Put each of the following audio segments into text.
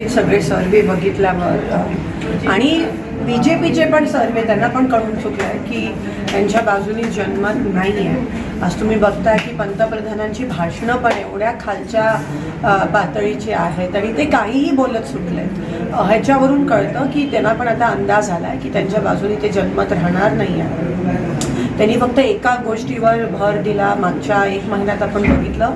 हे सगळे सर्वे बघितल्यावर आणि बी जे पीचे पण सर्वे त्यांना पण कळून चुकलं आहे की त्यांच्या बाजूनी जन्मत नाही आहे आज तुम्ही बघताय की पंतप्रधानांची भाषणं पण एवढ्या खालच्या पातळीची आहेत आणि ते काहीही बोलत सुटले ह्याच्यावरून कळतं की त्यांना पण आता अंदाज आला आहे की त्यांच्या बाजूनी ते जन्मत राहणार नाही आहे त्यांनी फक्त एका गोष्टीवर भर दिला. मागच्या एक महिन्यात आपण बघितलं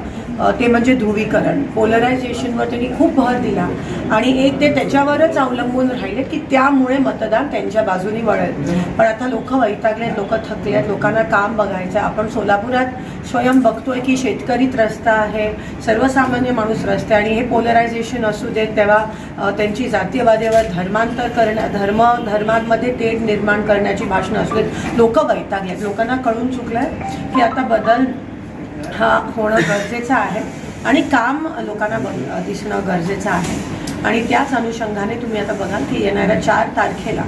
ते म्हणजे ध्रुवीकरण. पोलरायझेशनवर त्यांनी खूप भर दिला. आणि एक ते त्याच्यावरच अवलंबून राहिले की त्यामुळे मतदान त्यांच्या बाजूनी वळेल. पण आता लोक वैतागले लोक थकले आहेत लोकांना काम बघायचं आहे. आपण सोलापुरात स्वयं बघतोय की शेतकरी त्रस्त आहे सर्वसामान्य माणूस रस्ते आणि हे पोलरायझेशन असू देत तेव्हा त्यांची जातीयवादीवर धर्मांतर करण्या धर्म धर्मांमध्ये तेढ निर्माण करण्याची भाषणं असू देत. लोक वैतागले आहेत. लोकांना कळून चुकलं आहे की आता बदल हा होणं गरजेचं आहे. आणि काम लोकांना बघ दिसणं गरजेचं आहे. आणि त्याच अनुषंगाने तुम्ही आता बघाल की येणाऱ्या चार तारखेला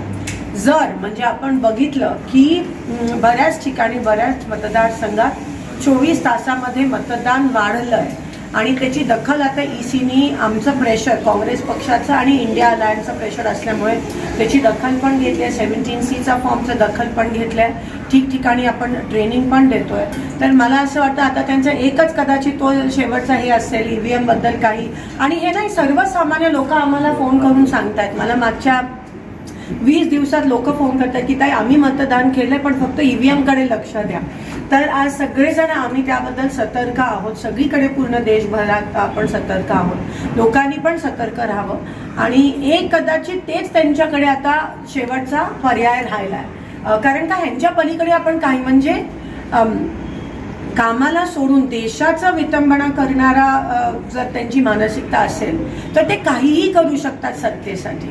जर म्हणजे आपण बघितलं की बऱ्याच ठिकाणी बऱ्याच मतदारसंघात चोवीस तासामध्ये मतदान वाढलं आहे आणि त्याची दखल आता ई सीनी आमचं प्रेशर काँग्रेस पक्षाचं आणि इंडिया अलायन्सचं प्रेशर असल्यामुळे त्याची दखल पण घेतली आहे. सेव्हन्टीन सीचा फॉर्मचं दखल पण घेतलं आहे. ठिकठिकाणी आपण ट्रेनिंग पण देतोय. तर मला असं वाटतं आता त्यांचं एकच कदाचित तो शेवटचा हे असेल ई व्ही एमबद्दल काही. आणि हे नाही सर्वसामान्य लोक आम्हाला फोन करून सांगतायत. मला मागच्या वीस दिवसात लोक फोन करतात की ताई आम्ही मतदान केलंय पण फक्त ईव्हीएमकडे लक्ष द्या. तर आज सगळेजण आम्ही त्याबद्दल सतर्क आहोत. सगळीकडे पूर्ण देशभरात आपण सतर्क आहोत. लोकांनी पण सतर्क राहावं. आणि एक कदाचित तेच त्यांच्याकडे आता शेवटचा पर्याय राहिला आहे कारण का ह्यांच्या पलीकडे आपण काही म्हणजे कामाला सोडून देशाचा विटंबना करणारा जर त्यांची मानसिकता असेल तर ते काहीही करू शकतात सत्तेसाठी.